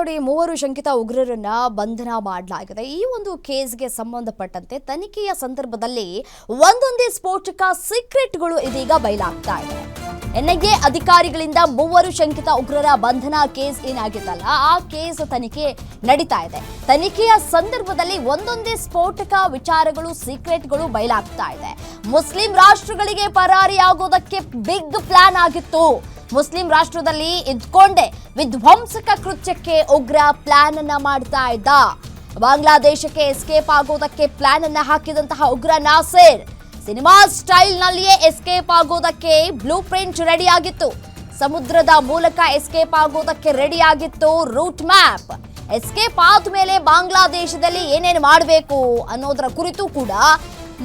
ನೋಡಿ ಮೂವರು ಶಂಕಿತ ಉಗ್ರರನ್ನ ಬಂಧನ ಮಾಡಲಾಗಿದೆ. ಈ ಒಂದು ಕೇಸ್ಗೆ ಸಂಬಂಧಪಟ್ಟಂತೆ ತನಿಖೆಯ ಸಂದರ್ಭದಲ್ಲಿ ಒಂದೊಂದೇ ಸ್ಫೋಟಕ ಸೀಕ್ರೆಟ್ಗಳು ಇದೀಗ ಬಯಲಾಗ್ತಾ ಇದೆ. ಎನ್ಐಎ ಅಧಿಕಾರಿಗಳಿಂದ ಮೂವರು ಶಂಕಿತ ಉಗ್ರರ ಬಂಧನ ಕೇಸ್ ಏನಾಗಿತ್ತಲ್ಲ, ಆ ಕೇಸ್ ತನಿಖೆ ನಡೀತಾ ಇದೆ. ತನಿಖೆಯ ಸಂದರ್ಭದಲ್ಲಿ ಒಂದೊಂದೇ ಸ್ಫೋಟಕ ವಿಚಾರಗಳು, ಸೀಕ್ರೆಟ್ಗಳು ಬಯಲಾಗ್ತಾ ಇದೆ. ಮುಸ್ಲಿಂ ರಾಷ್ಟ್ರಗಳಿಗೆ ಪರಾರಿಯಾಗೋದಕ್ಕೆ ಬಿಗ್ ಪ್ಲಾನ್ ಆಗಿತ್ತು. ಮುಸ್ಲಿಂ ರಾಷ್ಟ್ರದಲ್ಲಿ ಇದ್ಕೊಂಡೆ. ವಿಧ್ವಂಸಕ ಕೃತ್ಯಕ್ಕೆ ಉಗ್ರ ಪ್ಲಾನ್ ಅನ್ನ ಮಾಡ್ತಾ ಇದ್ದ. ಬಾಂಗ್ಲಾದೇಶಕ್ಕೆ ಎಸ್ಕೇಪ್ ಆಗೋದಕ್ಕೆ ಪ್ಲಾನ್ ಅನ್ನ ಹಾಕಿದಂತಹ ಉಗ್ರ ನಾಸೇರ್. ಸಿನಿಮಾ ಸ್ಟೈಲ್ ನಲ್ಲಿಯೇ ಎಸ್ಕೇಪ್ ಆಗೋದಕ್ಕೆ ಬ್ಲೂ ಪ್ರಿಂಟ್ ರೆಡಿ ಆಗಿತ್ತು. ಸಮುದ್ರದ ಮೂಲಕ ಎಸ್ಕೇಪ್ ಆಗೋದಕ್ಕೆ ರೆಡಿ ಆಗಿತ್ತು ರೂಟ್ ಮ್ಯಾಪ್ ಎಸ್ಕೇಪ್ ಆದ್ಮೇಲೆ ಬಾಂಗ್ಲಾದೇಶದಲ್ಲಿ ಏನೇನು ಮಾಡಬೇಕು ಅನ್ನೋದರ ಕುರಿತು ಕೂಡ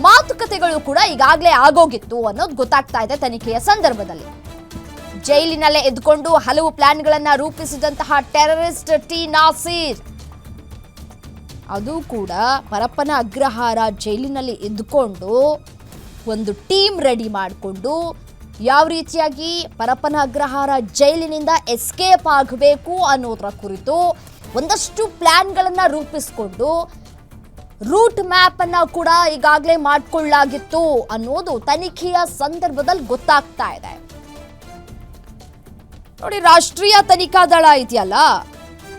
ಮಾತುಕತೆಗಳು ಕೂಡ ಈಗಾಗಲೇ ಆಗೋಗಿತ್ತು ಅನ್ನೋದು ಗೊತ್ತಾಗ್ತಾ ಇದೆ ತನಿಖೆಯ ಸಂದರ್ಭದಲ್ಲಿ. ಜೈಲಿನಲ್ಲೇ ಎದ್ದುಕೊಂಡು ಹಲವು ಪ್ಲಾನ್ಗಳನ್ನ ರೂಪಿಸಿದಂತಹ ಟೆರರಿಸ್ಟ್ ಟಿ. ನಾಸೀರ್. ಅದು ಕೂಡ ಪರಪ್ಪನ ಅಗ್ರಹಾರ ಜೈಲಿನಲ್ಲಿ ಎದ್ದುಕೊಂಡು ಒಂದು ಟೀಮ್ ರೆಡಿ ಮಾಡಿಕೊಂಡು ಯಾವ ರೀತಿಯಾಗಿ ಪರಪ್ಪನ ಅಗ್ರಹಾರ ಜೈಲಿನಿಂದ ಎಸ್ಕೇಪ್ ಆಗಬೇಕು ಅನ್ನೋದರ ಕುರಿತು ಒಂದಷ್ಟು ಪ್ಲ್ಯಾನ್ಗಳನ್ನು ರೂಪಿಸಿಕೊಂಡು ರೂಟ್ ಮ್ಯಾಪ್ ಅನ್ನ ಕೂಡ ಈಗಾಗಲೇ ಮಾಡಿಕೊಳ್ಳಲಾಗಿತ್ತು ಅನ್ನೋದು ತನಿಖೆಯ ಸಂದರ್ಭದಲ್ಲಿ ಗೊತ್ತಾಗ್ತಾ ಇದೆ. ನೋಡಿ, ರಾಷ್ಟ್ರೀಯ ತನಿಖಾ ದಳ ಇದೆಯಲ್ಲ?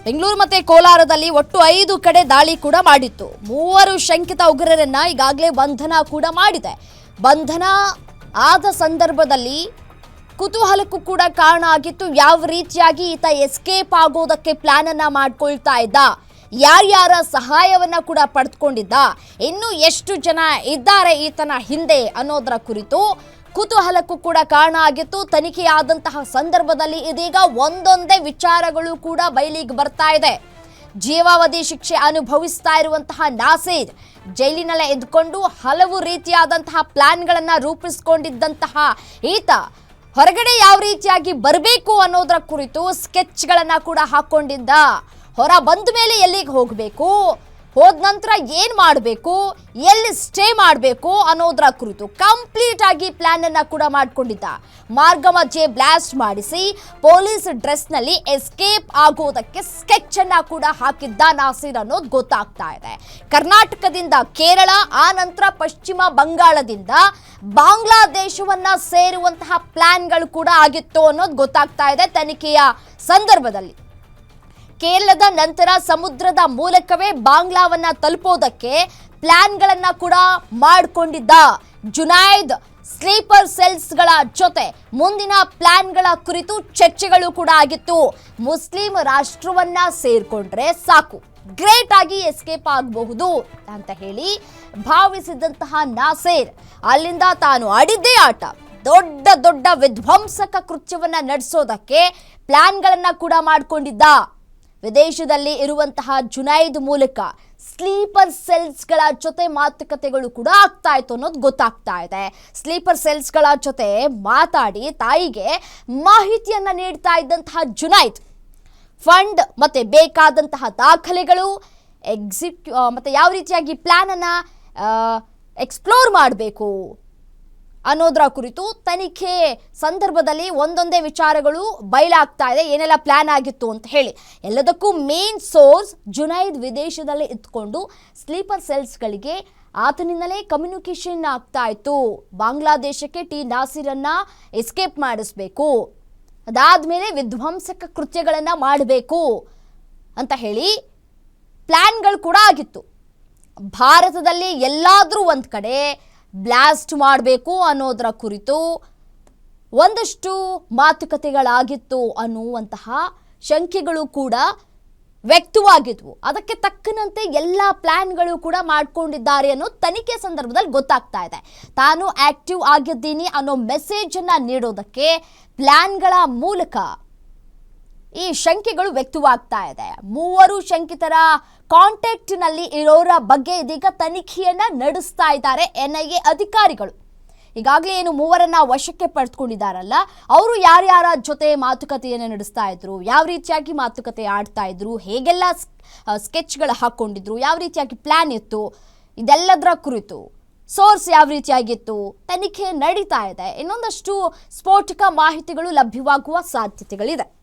ಬೆಂಗಳೂರು ಮತ್ತೆ ಕೋಲಾರದಲ್ಲಿ ಒಟ್ಟು ಐದು ಕಡೆ ದಾಳಿ ಕೂಡ ಮಾಡಿತ್ತು. ಮೂವರು ಶಂಕಿತ ಉಗ್ರರನ್ನ ಈಗಾಗಲೇ ಬಂಧನ ಕೂಡ ಮಾಡಿದೆ. ಬಂಧನ ಆದ ಸಂದರ್ಭದಲ್ಲಿ ಕುತೂಹಲಕ್ಕೂ ಕೂಡ ಕಾರಣ ಆಗಿತ್ತು. ಯಾವ ರೀತಿಯಾಗಿ ಈತ ಎಸ್ಕೇಪ್ ಆಗೋದಕ್ಕೆ ಪ್ಲಾನ್ ಅನ್ನ ಮಾಡ್ಕೊಳ್ತಾ ಇದ್ದ? ಯಾರ್ಯಾರ ಸಹಾಯವನ್ನ ಕೂಡ ಪಡೆದುಕೊಂಡಿದ್ದ ಇನ್ನು ಎಷ್ಟು ಜನ ಇದ್ದಾರೆ ಈತನ ಹಿಂದೆ ಅನ್ನೋದರ ಕುರಿತು ಕುತೂಹಲಕ್ಕೂ ಕೂಡ ಕಾರಣ ಆಗಿತ್ತು. ತನಿಖೆಯಾದಂತಹ ಸಂದರ್ಭದಲ್ಲಿ ಇದೀಗ ಒಂದೊಂದೇ ವಿಚಾರಗಳು ಕೂಡ ಬಯಲಿಗೆ ಬರ್ತಾ ಇದೆ. ಜೀವಾವಧಿ ಶಿಕ್ಷೆ ಅನುಭವಿಸ್ತಾ ಇರುವಂತಹ ನಾಸೀರ್ ಜೈಲಿನಲ್ಲೇ ಎದ್ಕೊಂಡು ಹಲವು ರೀತಿಯಾದಂತಹ ಪ್ಲಾನ್ಗಳನ್ನ ರೂಪಿಸಿಕೊಂಡಿದ್ದಂತಹ ಈತ ಹೊರಗಡೆ ಯಾವ ರೀತಿಯಾಗಿ ಬರಬೇಕು ಅನ್ನೋದರ ಕುರಿತು ಸ್ಕೆಚ್ಗಳನ್ನು ಕೂಡ ಹಾಕ್ಕೊಂಡಿದ್ದ ಹೊರ ಬಂದ ಮೇಲೆ ಎಲ್ಲಿಗೆ ಹೋಗಬೇಕು? ಹೋದ ನಂತರ ಏನು ಮಾಡಬೇಕು, ಎಲ್ಲಿ ಸ್ಟೇ ಮಾಡಬೇಕು ಅನ್ನೋದರ ಕುರಿತು ಕಂಪ್ಲೀಟ್ ಆಗಿ ಪ್ಲಾನ್ ಅನ್ನ ಕೂಡ ಮಾಡ್ಕೊಂಡಿದ್ದ. ಮಾರ್ಗ ಮಧ್ಯೆ ಬ್ಲಾಸ್ಟ್ ಮಾಡಿಸಿ, ಪೊಲೀಸ್ ಡ್ರೆಸ್ನಲ್ಲಿ ಎಸ್ಕೇಪ್ ಆಗೋದಕ್ಕೆ ಸ್ಕೆಚ್ ಅನ್ನ ಕೂಡ ಹಾಕಿದ್ದ ನಾಸೀರ್ ಅನ್ನೋದು ಗೊತ್ತಾಗ್ತಾ ಇದೆ. ಕರ್ನಾಟಕದಿಂದ ಕೇರಳ, ಆ ನಂತರ ಪಶ್ಚಿಮ ಬಂಗಾಳದಿಂದ ಬಾಂಗ್ಲಾದೇಶವನ್ನ ಸೇರುವಂತಹ ಪ್ಲಾನ್ಗಳು ಕೂಡ ಆಗಿತ್ತು ಅನ್ನೋದು ಗೊತ್ತಾಗ್ತಾ ಇದೆ ತನಿಖೆಯ ಸಂದರ್ಭದಲ್ಲಿ. ಕೇರಳದ ನಂತರ ಸಮುದ್ರದ ಮೂಲಕವೇ ಬಾಂಗ್ಲಾವನ್ನ ತಲುಪೋದಕ್ಕೆ ಪ್ಲಾನ್ಗಳನ್ನ ಕೂಡ ಮಾಡಿಕೊಂಡಿದ್ದ ಜುನೈದ್ ಸ್ಲೀಪರ್ ಸೆಲ್ಸ್ಗಳ ಜೊತೆ ಮುಂದಿನ ಪ್ಲಾನ್ಗಳ ಕುರಿತು ಚರ್ಚೆಗಳು ಕೂಡ ಆಗಿತ್ತು. ಮುಸ್ಲಿಂ ರಾಷ್ಟ್ರವನ್ನ ಸೇರ್ಕೊಂಡ್ರೆ ಸಾಕು. ಗ್ರೇಟ್ ಆಗಿ ಎಸ್ಕೇಪ್ ಆಗಬಹುದು ಅಂತ ಹೇಳಿ ಭಾವಿಸಿದಂತಹ ನಾಸೇರ್, ಅಲ್ಲಿಂದ ತಾನು ಆಡಿದ್ದೇ ಆಟ. ದೊಡ್ಡ ದೊಡ್ಡ ವಿಧ್ವಂಸಕ ಕೃತ್ಯವನ್ನ ನಡೆಸೋದಕ್ಕೆ ಪ್ಲಾನ್ಗಳನ್ನ ಕೂಡ ಮಾಡಿಕೊಂಡಿದ್ದ ವಿದೇಶದಲ್ಲಿ ಇರುವಂತಹ ಜುನೈದ್ ಮೂಲಕ ಸ್ಲೀಪರ್ ಸೆಲ್ಸ್ಗಳ ಜೊತೆ ಮಾತುಕತೆಗಳು ಕೂಡ ಆಗ್ತಾ ಇತ್ತು ಅನ್ನೋದು ಗೊತ್ತಾಗ್ತಾ ಇದೆ. ಸ್ಲೀಪರ್ ಸೆಲ್ಸ್ಗಳ ಜೊತೆ ಮಾತಾಡಿ ತಾಯಿಗೆ ಮಾಹಿತಿಯನ್ನ ನೀಡ್ತಾ ಇದ್ದಂತಹ ಜುನೈದ್ ಫಂಡ್ ಮತ್ತೆ ಬೇಕಾದಂತಹ ದಾಖಲೆಗಳು ಎಕ್ಸಿಕ್ಯೂ ಮತ್ತು ಯಾವ ರೀತಿಯಾಗಿ ಪ್ಲಾನ್ ಅನ್ನ ಎಕ್ಸ್ಪ್ಲೋರ್ ಮಾಡಬೇಕು? ಅನ್ನೋದರ ಕುರಿತು ತನಿಖೆ ಸಂದರ್ಭದಲ್ಲಿ ಒಂದೊಂದೇ ವಿಚಾರಗಳು ಬಯಲಾಗ್ತಾ ಇದೆ. ಏನೆಲ್ಲ ಪ್ಲಾನ್ ಆಗಿತ್ತು ಅಂತ ಹೇಳಿ. ಎಲ್ಲದಕ್ಕೂ ಮೇನ್ ಸೋರ್ಸ್ ಜುನೈದ್ ವಿದೇಶದಲ್ಲಿ ಇದ್ಕೊಂಡು ಸ್ಲೀಪರ್ ಸೆಲ್ಸ್ಗಳಿಗೆ ಆತನಿಂದಲೇ ಕಮ್ಯುನಿಕೇಷನ್ ಆಗ್ತಾ ಇತ್ತು. ಬಾಂಗ್ಲಾದೇಶಕ್ಕೆ ಟಿ. ನಾಸಿರನ್ನ ಎಸ್ಕೇಪ್ ಮಾಡಿಸ್ಬೇಕು. ಅದಾದ್ಮೇಲೆ ವಿಧ್ವಂಸಕ ಕೃತ್ಯಗಳನ್ನು ಮಾಡಬೇಕು ಅಂತ ಹೇಳಿ ಪ್ಲ್ಯಾನ್ಗಳು ಕೂಡ ಆಗಿತ್ತು. ಭಾರತದಲ್ಲಿ ಎಲ್ಲಾದರೂ ಒಂದು ಕಡೆ ಬ್ಲಾಸ್ಟ್ ಮಾಡಬೇಕು ಅನ್ನೋದರ ಕುರಿತು ಒಂದಷ್ಟು ಮಾತುಕತೆಗಳಾಗಿತ್ತು ಅನ್ನುವಂತಹ ಶಂಕೆಗಳು ಕೂಡ ವ್ಯಕ್ತವಾಗಿದ್ವು. ಅದಕ್ಕೆ ತಕ್ಕನಂತೆ ಎಲ್ಲ ಪ್ಲ್ಯಾನ್ಗಳು ಕೂಡ ಮಾಡಿಕೊಂಡಿದ್ದಾರೆ ಅನ್ನೋ ತನಿಖೆ ಸಂದರ್ಭದಲ್ಲಿ ಗೊತ್ತಾಗ್ತಾ ಇದೆ. ತಾನು ಆಕ್ಟಿವ್ ಆಗಿದ್ದೀನಿ ಅನ್ನೋ ಮೆಸೇಜನ್ನು ನೀಡೋದಕ್ಕೆ ಪ್ಲ್ಯಾನ್ಗಳ ಮೂಲಕ ಈ ಶಂಕೆಗಳು ವ್ಯಕ್ತವಾಗ್ತಾ ಇದೆ. ಮೂವರು ಶಂಕಿತರ ಕಾಂಟ್ಯಾಕ್ಟ್ನಲ್ಲಿ ಇರೋರ ಬಗ್ಗೆ ಇದೀಗ ತನಿಖೆಯನ್ನ ನಡೆಸ್ತಾ ಇದ್ದಾರೆ ಎನ್ಐಎ ಅಧಿಕಾರಿಗಳು. ಈಗಾಗಲೇ ಏನು ಮೂವರನ್ನ ವಶಕ್ಕೆ ಪಡೆದುಕೊಂಡಿದ್ದಾರಲ್ಲ ಅವರು ಯಾರ್ಯಾರ ಜೊತೆ ಮಾತುಕತೆಯನ್ನು ನಡೆಸ್ತಾ ಇದ್ರು, ಯಾವ ರೀತಿಯಾಗಿ ಮಾತುಕತೆ ಆಡ್ತಾ ಇದ್ರು, ಹೇಗೆಲ್ಲ ಸ್ಕೆಚ್ಗಳು ಹಾಕೊಂಡಿದ್ರು, ಯಾವ ರೀತಿಯಾಗಿ ಪ್ಲಾನ್ ಇತ್ತು, ಇದೆಲ್ಲದರ ಕುರಿತು ಸೋರ್ಸ್ ಯಾವ ರೀತಿಯಾಗಿತ್ತು, ತನಿಖೆ ನಡೀತಾ ಇದೆ. ಇನ್ನೊಂದಷ್ಟು ಸ್ಫೋಟಕ ಮಾಹಿತಿಗಳು ಲಭ್ಯವಾಗುವ ಸಾಧ್ಯತೆಗಳಿದೆ.